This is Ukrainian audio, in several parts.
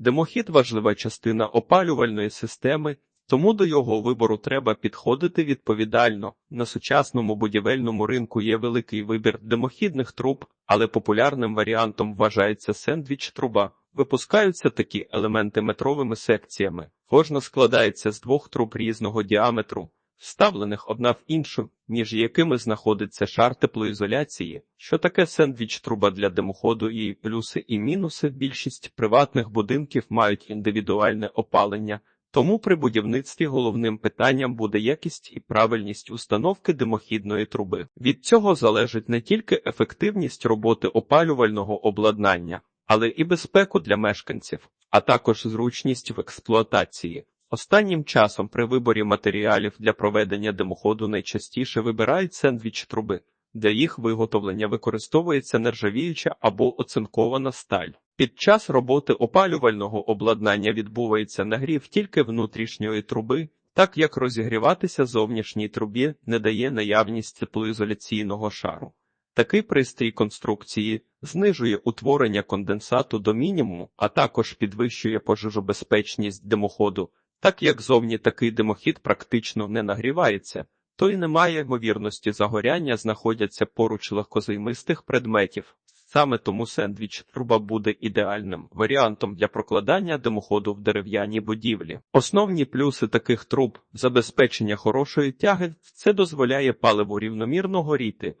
Димохід важлива частина опалювальної системи, тому до його вибору треба підходити відповідально. На сучасному будівельному ринку є великий вибір димохідних труб, але популярним варіантом вважається сендвіч-труба. Випускаються такі елементи метровими секціями. Кожна складається з двох труб різного діаметру, вставлених одна в іншу, між якими знаходиться шар теплоізоляції. Що таке сендвіч-труба для димоходу і плюси і мінуси? Більшість приватних будинків мають індивідуальне опалення, тому при будівництві головним питанням буде якість і правильність установки димохідної труби. Від цього залежить не тільки ефективність роботи опалювального обладнання, але і безпеку для мешканців, а також зручність в експлуатації. Останнім часом при виборі матеріалів для проведення димоходу найчастіше вибирають сендвіч труби. Для їх виготовлення використовується нержавіюча або оцинкована сталь. Під час роботи опалювального обладнання відбувається нагрів тільки внутрішньої труби, так як розігріватися зовнішній трубі не дає наявність теплоізоляційного шару. Такий пристрій конструкції знижує утворення конденсату до мінімуму, а також підвищує пожежобезпечність димоходу, так як зовні такий димохід практично не нагрівається, то й немає ймовірності загоряння знаходяться поруч легкозаймистих предметів. Саме тому сендвіч труба буде ідеальним варіантом для прокладання димоходу в дерев'яній будівлі. Основні плюси таких труб забезпечення хорошої тяги це дозволяє паливу рівномірно горіти.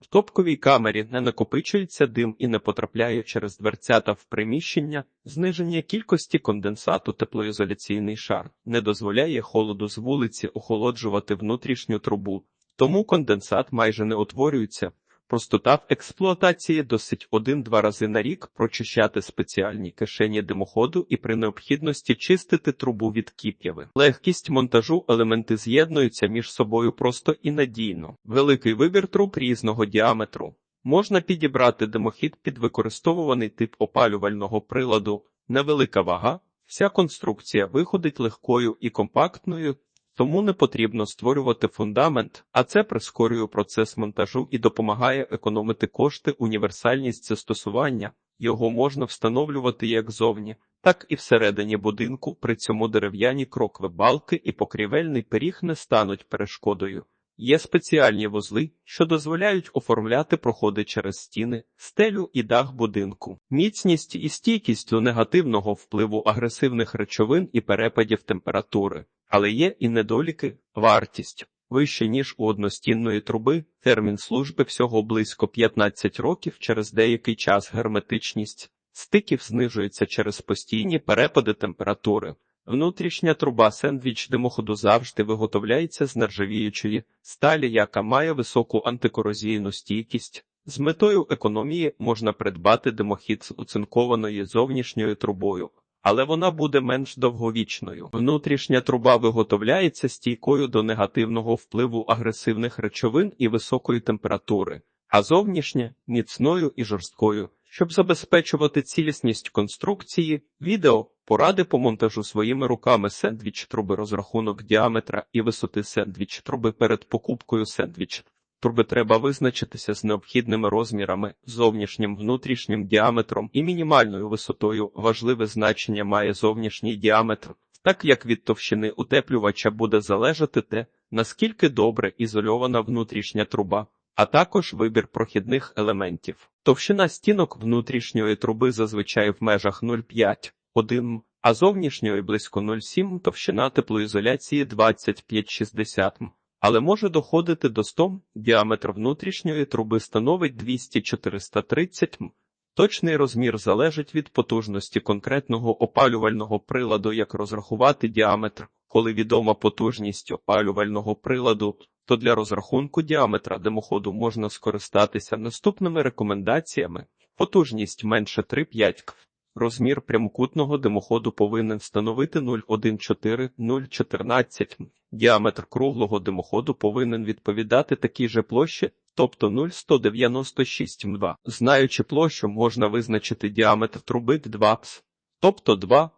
В топковій камері не накопичується дим і не потрапляє через дверцята в приміщення, зниження кількості конденсату теплоізоляційний шар не дозволяє холоду з вулиці охолоджувати внутрішню трубу, тому конденсат майже не утворюється. Простота в експлуатації досить один-два рази на рік прочищати спеціальні кишені димоходу і при необхідності чистити трубу від кіп'яви. Легкість монтажу елементи з'єднуються між собою просто і надійно. Великий вибір труб різного діаметру. Можна підібрати димохід під використовуваний тип опалювального приладу, невелика вага. Вся конструкція виходить легкою і компактною, тому не потрібно створювати фундамент, а це прискорює процес монтажу і допомагає економити кошти, універсальність застосування. Його можна встановлювати як зовні, так і всередині будинку. При цьому дерев'яні крокви балки і покрівельний пиріг не стануть перешкодою. Є спеціальні вузли, що дозволяють оформляти проходи через стіни, стелю і дах будинку. Міцність і стійкість до негативного впливу агресивних речовин і перепадів температури. Але є і недоліки, вартість вище, ніж у одностінної труби, термін служби всього близько 15 років через деякий час герметичність, стиків знижується через постійні перепади температури. Внутрішня труба сендвіч димоходу завжди виготовляється з нержавіючої сталі, яка має високу антикорозійну стійкість. З метою економії можна придбати димохід з оцинкованою зовнішньою трубою але вона буде менш довговічною. Внутрішня труба виготовляється стійкою до негативного впливу агресивних речовин і високої температури, а зовнішня міцною і жорсткою. Щоб забезпечувати цілісність конструкції, відео поради по монтажу своїми руками сендвіч труби розрахунок діаметра і висоти сендвіч труби перед покупкою сендвіч. Труби треба визначитися з необхідними розмірами, зовнішнім внутрішнім діаметром і мінімальною висотою. Важливе значення має зовнішній діаметр, так як від товщини утеплювача буде залежати те, наскільки добре ізольована внутрішня труба, а також вибір прохідних елементів. Товщина стінок внутрішньої труби зазвичай в межах 0,5-1 а зовнішньої близько 0,7 товщина теплоізоляції 25-60 м але може доходити до 100 діаметр внутрішньої труби становить 200-430 м. Точний розмір залежить від потужності конкретного опалювального приладу, як розрахувати діаметр. Коли відома потужність опалювального приладу, то для розрахунку діаметра димоходу можна скористатися наступними рекомендаціями. Потужність менше 3,5 кв. Розмір прямокутного димоходу повинен становити 0,14-0,14. Діаметр круглого димоходу повинен відповідати такій же площі, тобто 0,196 м2. Знаючи площу, можна визначити діаметр труби 2 пс, тобто 2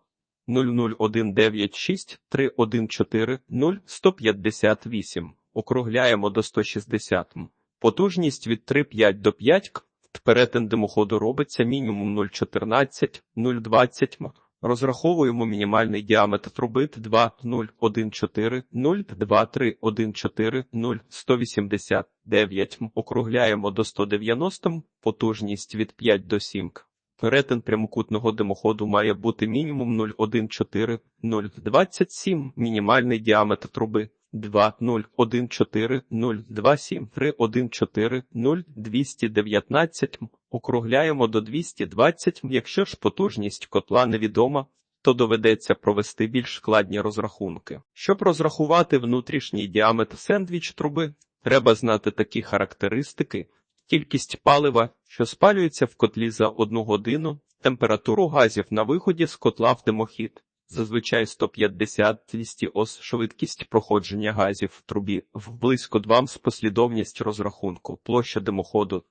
00196 314 0158. Округляємо до 160 м. Потужність від 3,5 до 5 к. Перетин димоходу робиться мінімум 0,14, 0,20 м. Розраховуємо мінімальний діаметр труби 2, 0, 1, 4, 0, 2, 3, 1, 4, 0, 189 м. Округляємо до 190 м. Потужність від 5 до 7 к. Перетин прямокутного димоходу має бути мінімум 0,14, 0,27, мінімальний діаметр труби 2, 0, 1, 4, 0, 2, 7, 3, 1, 4, 0, 219, округляємо до 220, м. якщо ж потужність котла невідома, то доведеться провести більш складні розрахунки. Щоб розрахувати внутрішній діаметр сендвіч труби, треба знати такі характеристики, кількість палива, що спалюється в котлі за одну годину, температуру газів на виході з котла в димохід, зазвичай 150-200 ос, швидкість проходження газів в трубі, в близько 2 з послідовність розрахунку, площа димоходу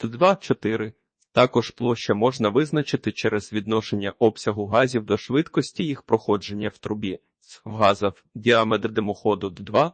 2-4. Також площа можна визначити через відношення обсягу газів до швидкості їх проходження в трубі. В газах діаметр димоходу 2.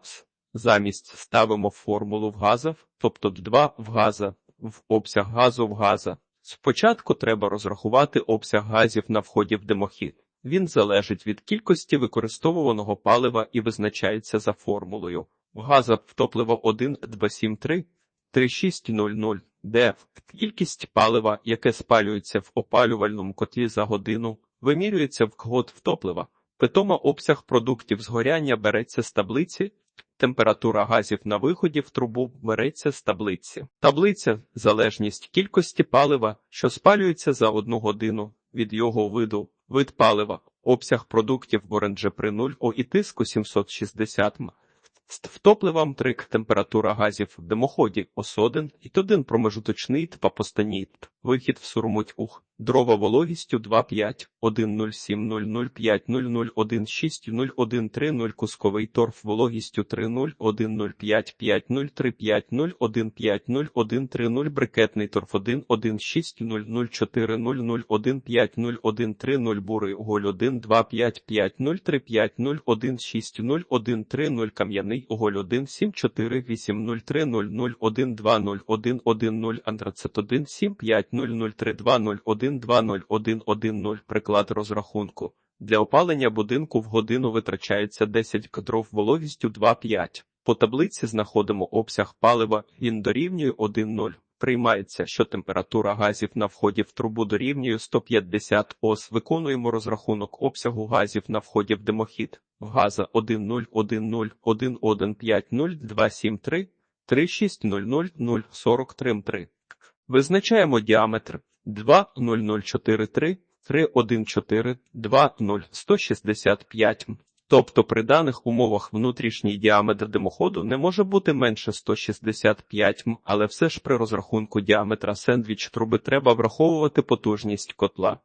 Замість ставимо формулу в газах, тобто 2 в газа, в обсяг газу в газа. Спочатку треба розрахувати обсяг газів на вході в димохід. Він залежить від кількості використовуваного палива і визначається за формулою. В газах в топливо 1, 273, 3600, де кількість палива, яке спалюється в опалювальному котлі за годину, вимірюється в кгот в топлива. Питома обсяг продуктів згоряння береться з таблиці, температура газів на виході в трубу береться з таблиці. Таблиця – залежність кількості палива, що спалюється за одну годину від його виду, вид палива, обсяг продуктів оранже при 0 О і тиску 760 м. з втопливом трик температура газів в димоході ОС1 і 1 промежуточний тпапостаніт. Вихід в сурмуть ух. Дрова вологістю 2,5, 1,07,00,5,00,1,6,0,1,3,0 Кусковий торф вологістю 3,0, 1,05,5,0,3,5,0,1,5,0,1,3,0 Брикетний торф 1, 1,6,0,0,4,0,1,5,0,1,3,0 Бурий уголь 1, 2,5,5,0,3,5,0,1,6,0,1,3,0 Кам'яний уголь 1, 7,4,8,0,3,0,0,1,2,0,1,1,0 Антрацит 1, 7,5,0,0,3,2,0,1,1,0 Приклад розрахунку. Для опалення будинку в годину витрачається 10 кадров вологістю 2,5. По таблиці знаходимо обсяг палива, він дорівнює 1,0. Приймається, що температура газів на вході в трубу дорівнює 150 ос. Виконуємо розрахунок обсягу газів на вході в димохід. Газа 1,0, 1,0, 1,1,5,0, 2,7,3, 3,6,0,0, 0,43,3. Визначаємо діаметр 2,0043, 3,14, 2,0, 165 м. Тобто при даних умовах внутрішній діаметр димоходу не може бути менше 165 м, але все ж при розрахунку діаметра сендвіч труби треба враховувати потужність котла.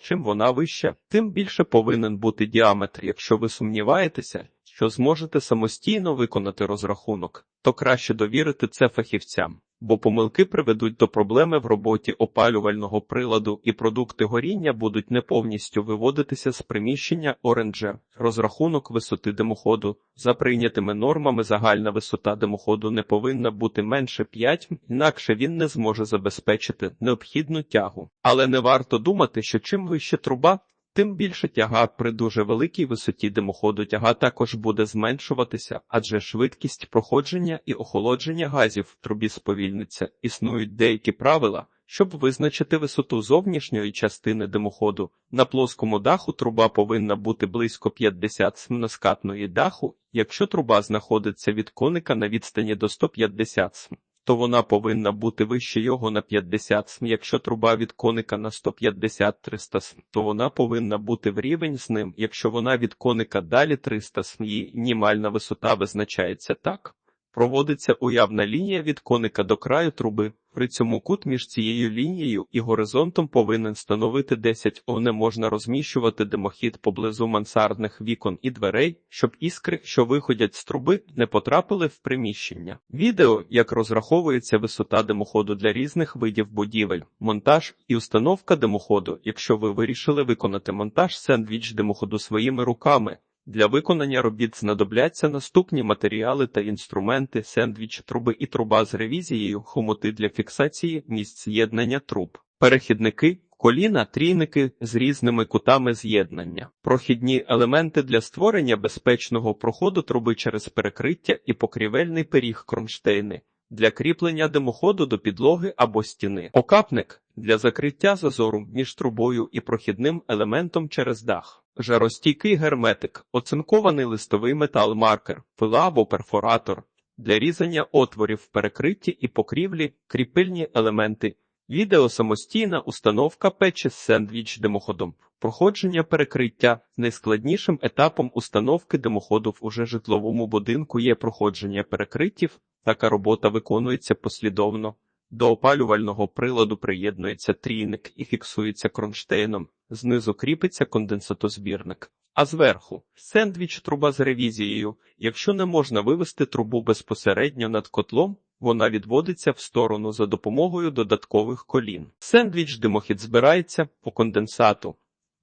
Чим вона вища, тим більше повинен бути діаметр. Якщо ви сумніваєтеся, що зможете самостійно виконати розрахунок, то краще довірити це фахівцям, бо помилки приведуть до проблеми в роботі опалювального приладу і продукти горіння будуть не повністю виводитися з приміщення оренджер. Розрахунок висоти димоходу. За прийнятими нормами загальна висота димоходу не повинна бути менше 5, інакше він не зможе забезпечити необхідну тягу. Але не варто думати, що чим вище труба, тим більше тяга при дуже великій висоті димоходу тяга також буде зменшуватися, адже швидкість проходження і охолодження газів в трубі сповільниться. Існують деякі правила, щоб визначити висоту зовнішньої частини димоходу. На плоскому даху труба повинна бути близько 50 см на скатної даху, якщо труба знаходиться від коника на відстані до 150 см то вона повинна бути вище його на 50 см. Якщо труба від коника на 150-300 см, то вона повинна бути в рівень з ним. Якщо вона від коника далі 300 см, мінімальна висота визначається так. Проводиться уявна лінія від коника до краю труби. При цьому кут між цією лінією і горизонтом повинен становити 10 О. Не можна розміщувати димохід поблизу мансардних вікон і дверей, щоб іскри, що виходять з труби, не потрапили в приміщення. Відео, як розраховується висота димоходу для різних видів будівель, монтаж і установка димоходу. Якщо ви вирішили виконати монтаж сендвіч димоходу своїми руками. Для виконання робіт знадобляться наступні матеріали та інструменти, сендвіч, труби і труба з ревізією, хомути для фіксації місць з'єднання труб, перехідники, коліна, трійники з різними кутами з'єднання, прохідні елементи для створення безпечного проходу труби через перекриття і покрівельний пиріг кронштейни для кріплення димоходу до підлоги або стіни, окапник для закриття зазору між трубою і прохідним елементом через дах. Жаростійкий герметик, оцинкований листовий метал-маркер, пила або перфоратор для різання отворів в перекритті і покрівлі, кріпильні елементи, відео самостійна установка печі з сендвіч димоходом, проходження перекриття. Найскладнішим етапом установки димоходу в уже житловому будинку є проходження перекриттів. Така робота виконується послідовно. До опалювального приладу приєднується трійник і фіксується кронштейном, знизу кріпиться конденсатозбірник. А зверху сендвіч труба з ревізією. Якщо не можна вивести трубу безпосередньо над котлом, вона відводиться в сторону за допомогою додаткових колін. Сендвіч димохід збирається по конденсату.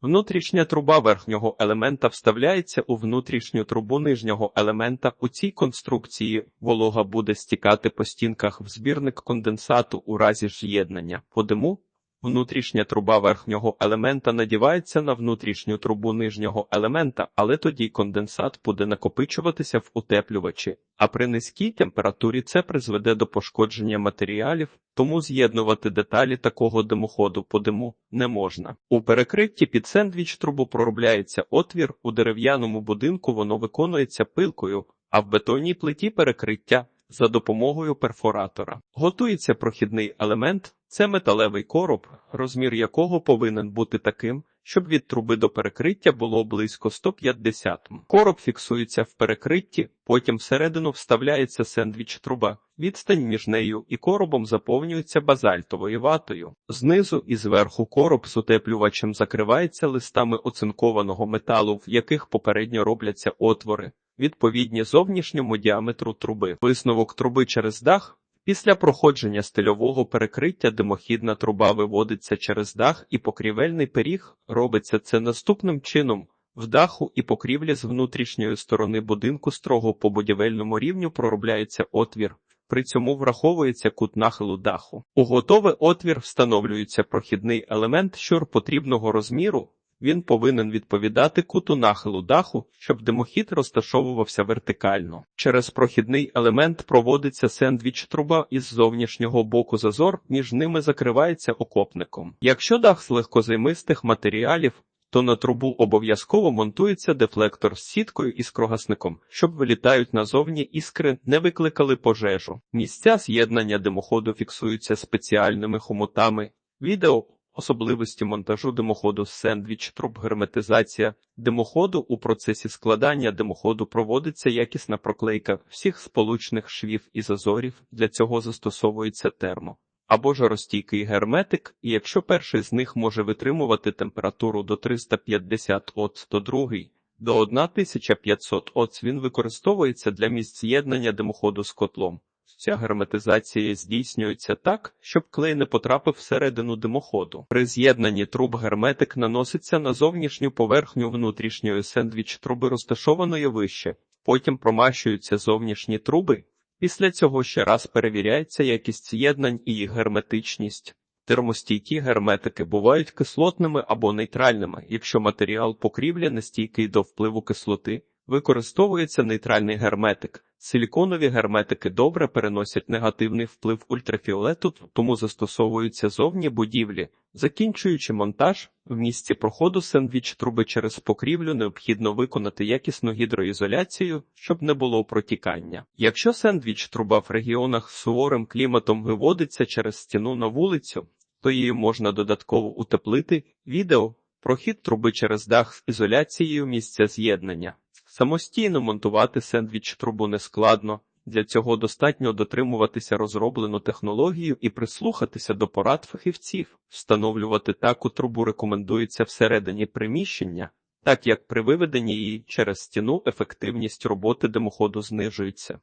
Внутрішня труба верхнього елемента вставляється у внутрішню трубу нижнього елемента. У цій конструкції волога буде стікати по стінках в збірник конденсату у разі з'єднання. По диму внутрішня труба верхнього елемента надівається на внутрішню трубу нижнього елемента, але тоді конденсат буде накопичуватися в утеплювачі, а при низькій температурі це призведе до пошкодження матеріалів, тому з'єднувати деталі такого димоходу по диму не можна. У перекритті під сендвіч трубу проробляється отвір, у дерев'яному будинку воно виконується пилкою, а в бетонній плиті перекриття за допомогою перфоратора. Готується прохідний елемент, це металевий короб, розмір якого повинен бути таким, щоб від труби до перекриття було близько 150 м. Короб фіксується в перекритті, потім всередину вставляється сендвіч труба. Відстань між нею і коробом заповнюється базальтовою ватою. Знизу і зверху короб з утеплювачем закривається листами оцинкованого металу, в яких попередньо робляться отвори, відповідні зовнішньому діаметру труби. Висновок труби через дах. Після проходження стильового перекриття димохідна труба виводиться через дах і покрівельний пиріг робиться це наступним чином. В даху і покрівлі з внутрішньої сторони будинку строго по будівельному рівню проробляється отвір, при цьому враховується кут нахилу даху. У готовий отвір встановлюється прохідний елемент щур потрібного розміру. Він повинен відповідати куту нахилу даху, щоб димохід розташовувався вертикально. Через прохідний елемент проводиться сендвіч труба із зовнішнього боку зазор, між ними закривається окопником. Якщо дах з легкозаймистих матеріалів, то на трубу обов'язково монтується дефлектор з сіткою і скрогасником, щоб вилітають назовні іскри, не викликали пожежу. Місця з'єднання димоходу фіксуються спеціальними хомутами. Відео Особливості монтажу димоходу сендвіч труб герметизація димоходу у процесі складання димоходу проводиться якісна проклейка всіх сполучних швів і зазорів. Для цього застосовується термо або жаростійкий герметик, і якщо перший з них може витримувати температуру до 350 Оц, то другий до 1500 Оц він використовується для місць з'єднання димоходу з котлом. Ця герметизація здійснюється так, щоб клей не потрапив всередину димоходу. При з'єднанні труб герметик наноситься на зовнішню поверхню внутрішньої сендвіч труби, розташованої вище, потім промащуються зовнішні труби. Після цього ще раз перевіряється якість з'єднань і їх герметичність. Термостійкі герметики бувають кислотними або нейтральними, якщо матеріал покрівлі нестійкий до впливу кислоти. Використовується нейтральний герметик. Силіконові герметики добре переносять негативний вплив ультрафіолету, тому застосовуються зовні будівлі. Закінчуючи монтаж, в місці проходу сендвіч труби через покрівлю необхідно виконати якісну гідроізоляцію, щоб не було протікання. Якщо сендвіч труба в регіонах з суворим кліматом виводиться через стіну на вулицю, то її можна додатково утеплити. Відео прохід труби через дах з ізоляцією місця з'єднання. Самостійно монтувати сендвіч трубу нескладно. Для цього достатньо дотримуватися розроблену технологію і прислухатися до порад фахівців. Встановлювати таку трубу рекомендується всередині приміщення, так як при виведенні її через стіну ефективність роботи димоходу знижується.